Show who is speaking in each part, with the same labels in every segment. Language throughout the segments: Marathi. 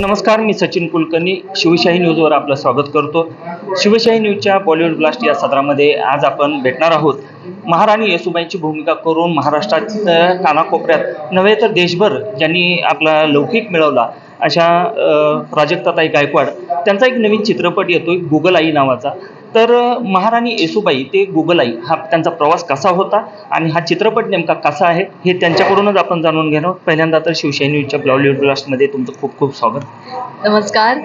Speaker 1: नमस्कार मी सचिन कुलकर्णी. शिवशाही न्यूजवर आपलं स्वागत करतो. शिवशाही न्यूजच्या बॉलिवूड ब्लास्ट या सत्रामध्ये आज आपण भेटणार आहोत. महाराणी येसुबाईंची भूमिका करून महाराष्ट्राच्या कानाकोपऱ्यात नव्हे तर देशभर ज्यांनी आपला लौकिक मिळवला अशा प्राजक्ताताई गायकवाड. त्यांचा एक नवीन चित्रपट येतोय गुगल आई नावाचा. तर महाराणी येसुबाई ते गुगल आई हा त्यांचा प्रवास कसा होता आणि हा चित्रपट नेमका कसा आहे हे त्यांच्याकडूनच आपण जाणून घेणार पहिल्यांदा तर शिवशाही न्यूजच्या ब्लास्टमध्ये तुमचं खूप खूप स्वागत.
Speaker 2: नमस्कार.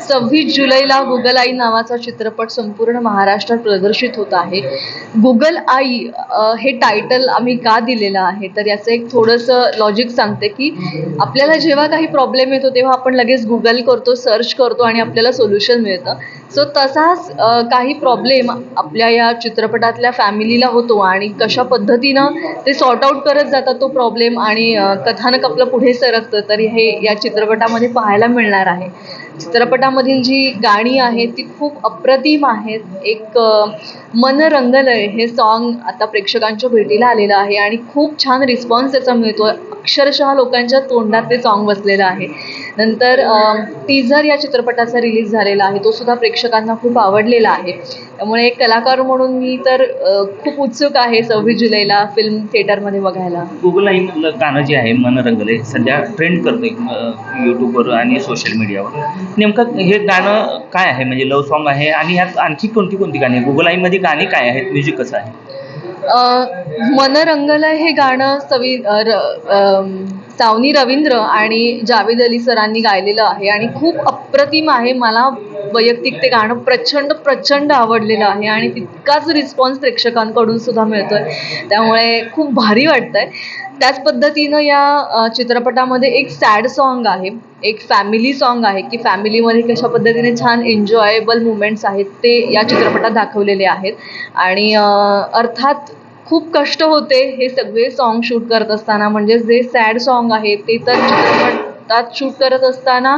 Speaker 2: सव्वीस जुलैला गुगल आई नावाचा चित्रपट संपूर्ण महाराष्ट्रात प्रदर्शित होत आहे. गुगल आई हे टायटल आम्ही का दिलेलं आहे? तर याचं एक थोडंसं लॉजिक सांगते की आपल्याला जेव्हा काही प्रॉब्लेम येतो तेव्हा आपण लगेच गुगल करतो सर्च करतो आणि आपल्याला सोल्युशन मिळतं. सो तसाच काही प्रॉब्लेम आपल्या या चित्रपटातल्या फॅमिलीला होतो आणि कशा पद्धतीनं ते सॉर्ट आउट करत जातात तो प्रॉब्लेम आणि कथानक आपलं पुढे सरकतं तर हे या चित्रपटामध्ये पाहायला मिळणार आहे. चित्रपटामधील जी गाणी आहेत ती खूप अप्रतिम आहेत. एक अ, मन हे सॉन्ग आता प्रेक्षकांच्या भेटीला आलेलं आहे आणि खूप छान रिस्पॉन्स त्याचा मिळतो अक्षरशः लोकांच्या तोंडात ते सॉन्ग बसलेलं आहे. नंतर टीझर या चित्रपटाचा रिलीज झालेला आहे. तो सुद्धा प्रेक्षकांना खूप आवडलेला आहे. त्यामुळे एक कलाकार म्हणून मी तर खूप उत्सुक आहे सव्वीस जुलैला फिल्म थिएटरमध्ये बघायला.
Speaker 1: गुगल आईमधलं गाणं जे आहे मन रंगले सध्या ट्रेंड करतंय यूट्यूबवर आणि सोशल मीडियावर नेमकं हे गाणं काय आहे? म्हणजे लव सॉन्ग आहे आणि ह्यात आणखी कोणती कोणती गाणी गुगल आईमध्ये गाणी काय आहेत? म्युझिक कसं आहे?
Speaker 2: अ, मन रंगलय हे गाणं सवी सावनी रवींद्र आणि जावेद अली सरांनी गायलेलं आहे आणि खूप अप्रतिम आहे. मला वैयक्तिक ते गाणं प्रचंड प्रचंड आवडलेलं आहे आणि तितकाच रिस्पॉन्स प्रेक्षकांकडून सुद्धा आहे त्यामुळे खूप भारी वाटतंय. त्याच पद्धतीनं या चित्रपटामध्ये एक सॅड सॉन्ग आहे. एक फॅमिली सॉन्ग आहे की फॅमिलीमध्ये कशा पद्धतीने छान एन्जॉयबल मुमेंट्स आहेत ते या चित्रपटात दाखवलेले आहेत. आणि अर्थात खूप कष्ट होते हे सगळे सॉन्ग शूट करत असताना. म्हणजे जे सॅड सॉन्ग आहे ते तर चित्रपटात शूट करत असताना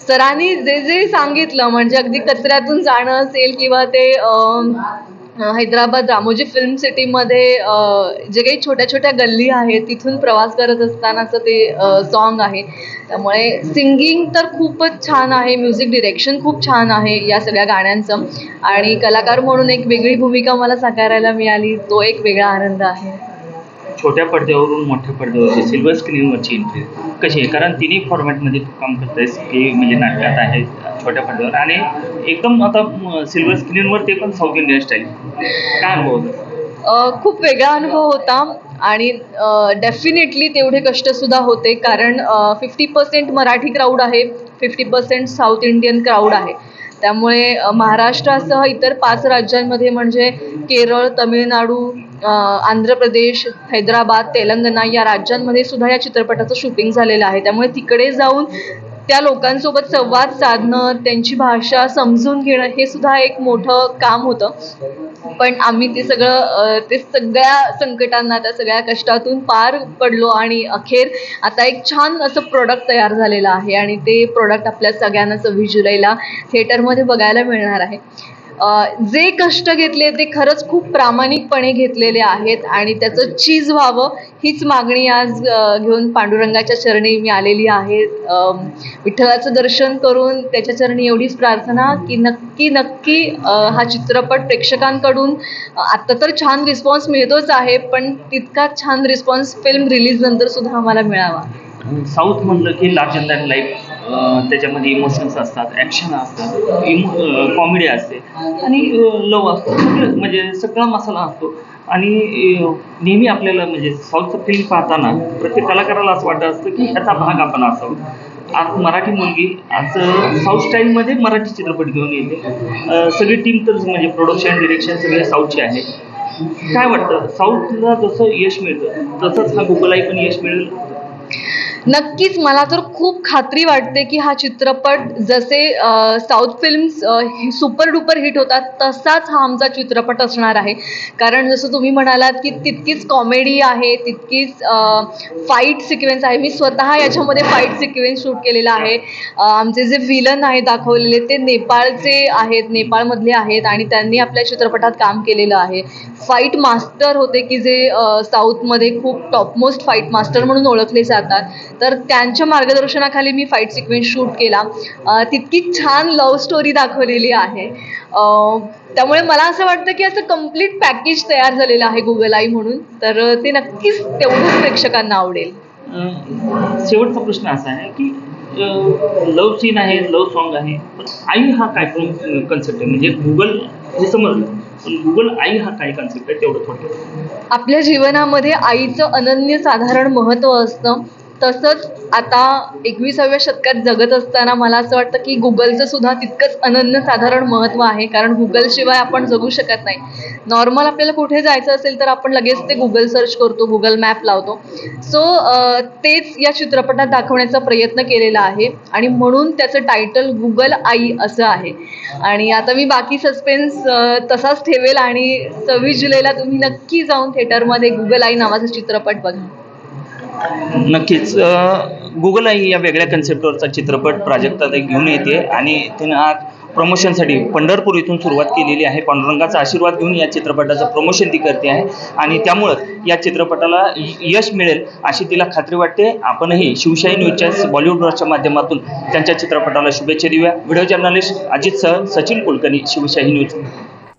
Speaker 2: सरांनी जे जे सांगितलं म्हणजे अगदी कचऱ्यातून जाणं असेल किंवा ते हैदराबाद रामोजी फिल्म सिटीमध्ये जे काही छोट्या छोट्या गल्ली आहेत तिथून प्रवास करत असतानाचं ते सॉन्ग आहे. त्यामुळे सिंगिंग तर खूपच छान आहे म्युझिक डिरेक्शन खूप छान आहे या सगळ्या गाण्यांचं. आणि कलाकार म्हणून एक वेगळी भूमिका मला साकारायला मिळाली तो एक वेगळा आनंद आहे.
Speaker 1: छोट्या पडद्यावरून मोठ्या पडद्यावरची सिल्वर स्क्रीनवरची एंट्री कशी आहे? कारण तिन्ही फॉर्मॅटमध्ये तू काम करतेस की म्हणजे नाटकात आहे छोट्या पडद्यावर. आणि एकदम आता सिल्वर स्क्रीनवर ते पण साऊथ इंडियन स्टाईल काय अनुभव होता?
Speaker 2: खूप वेगळा अनुभव होता. आणि डेफिनेटली तेवढे कष्टसुद्धा होते. कारण फिफ्टी पर्सेंट मराठी क्राऊड आहे fifty percent south Indian crowd आहे. त्यामुळे महाराष्ट्रासह इतर पाच राज्यांमध्ये म्हणजे केरळ तमिळनाडू आंध्र प्रदेश हैदराबाद तेलंगणा या राज्यांमध्ये सुद्धा या चित्रपटाचं शूटिंग झालेलं आहे. त्यामुळे तिकडे जाऊन त्या लोकांसोबत संवाद साधणं त्यांची भाषा समजून घेणं हे सुद्धा एक मोठं काम होतं. पण आम्ही ते सगळं ते सगळ्या संकटांना त्या सगळ्या कष्टातून पार पडलो आणि अखेर आता एक छान असं प्रोडक्ट तयार झालेलं आहे आणि ते प्रोडक्ट आपल्या सगळ्यांना सव्वीस जुलैला थिएटरमध्ये बघायला मिळणार आहे. जे कष्ट घेतले ते खरंच खूप प्रामाणिकपणे घेतलेले आहेत आणि त्याचं चीज व्हावं हीच मागणी आज घेऊन पांडुरंगाच्या चरणी मी आलेली आहे. विठ्ठलाचं दर्शन करून त्याच्या चरणी एवढीच प्रार्थना की नक्की नक्की हा चित्रपट प्रेक्षकांकडून आत्ता तर छान रिस्पॉन्स मिळतोच आहे पण तितकाच छान रिस्पॉन्स फिल्म रिलीज नंतर सुद्धा आम्हाला मिळावा.
Speaker 1: साऊथ म्हणलं की लार्ज अँड लाईफ त्याच्यामध्ये इमोशन्स असतात ॲक्शन असतात इमो कॉमेडी असते आणि लव असतं. सगळं म्हणजे सगळा मसाला असतो. आणि नेहमी आपल्याला म्हणजे साऊथचं फिल्म पाहताना प्रत्येक कलाकाराला असं वाटत असतं की ह्याचा भाग आपण असावा. आज मराठी मुलगी आज साऊथ स्टाईलमध्ये मराठी चित्रपट घेऊन येते. सगळी टीम तर म्हणजे प्रोडक्शन डिरेक्शन सगळे साऊथचे आहे काय वाटतं? साऊथला जसं यश मिळतं तसंच हा गुगलाई पण यश मिळेल?
Speaker 2: नक्कीच मला तर खूप खात्री वाटते की हा चित्रपट जसे south films super duper hit होतात तसाच हा आमचा चित्रपट असणार आहे. कारण जसं तुम्ही म्हणालात की तितकीच कॉमेडी आहे तितकीच फाईट सिक्वेन्स आहे. मी स्वतः याच्यामध्ये फाईट सिक्वेन्स शूट केलेला आहे. आमचे जे विलन आहे दाखवलेले ते नेपाळचे आहेत नेपाळमधले आहेत आणि त्यांनी आपल्या चित्रपटात काम केलेलं आहे. फाईट मास्टर होते की जे साऊथमध्ये खूप टॉपमोस्ट फाईट मास्टर म्हणून ओळखले जातात. तर त्यांच्या मार्गदर्शनाखाली मी फाईट सिक्वेन्स शूट केला. तितकी छान लव्ह स्टोरी दाखवलेली आहे. त्यामुळे मला असं वाटतं की असं कंप्लीट पॅकेज तयार झालेलं आहे गुगल आई म्हणून. तर ते नक्कीच तेवढंच प्रेक्षकांना आवडेल.
Speaker 1: शेवटचा प्रश्न असा आहे की लव्ह सीन आहे लव्ह सॉन्ग आहे पण आई हा काय कन्सेप्ट आहे? म्हणजे गुगल हे समजलं पण गुगल आई हा काय कन्सेप्ट आहे तेवढं थोडं
Speaker 2: आपल्या जीवनामध्ये आईचं अनन्य साधारण महत्त्व असतं. तसंच आता एकविसाव्या शतकात जगत असताना मला असं वाटतं की गुगलचं सुद्धा तितकंच अनन्य साधारण महत्त्व आहे. कारण गुगलशिवाय आपण जगू शकत नाही. नॉर्मल आपल्याला कुठे जायचं असेल तर आपण लगेच ते गुगल सर्च करतो गुगल मॅप लावतो. सो तेच या चित्रपटात दाखवण्याचा प्रयत्न केलेला आहे. आणि म्हणून त्याचं टायटल गुगल आई असं आहे. आणि आता मी बाकी सस्पेन्स तसाच ठेवेल आणि सव्वीस जुलैला तुम्ही नक्की जाऊन थिएटरमध्ये गुगल आई नावाचा चित्रपट बघा.
Speaker 1: नक्कीच. गुगल या वेगळ्या कन्सेप्टवरचा चित्रपट प्राजक्ता घेऊन येते आणि तिनं आज प्रमोशनसाठी पंढरपूर इथून सुरुवात केलेली आहे. पांडुरंगाचा आशीर्वाद घेऊन या चित्रपटाचं प्रमोशन ती करते आहे. आणि त्यामुळं या चित्रपटाला यश मिळेल अशी तिला खात्री वाटते. आपणही शिवशाही न्यूजच्या बॉलिवूडच्या माध्यमातून त्यांच्या चित्रपटाला शुभेच्छा देऊया. व्हिडिओ जर्नलिस्ट अजित सह सचिन कुलकर्णी शिवशाही न्यूज.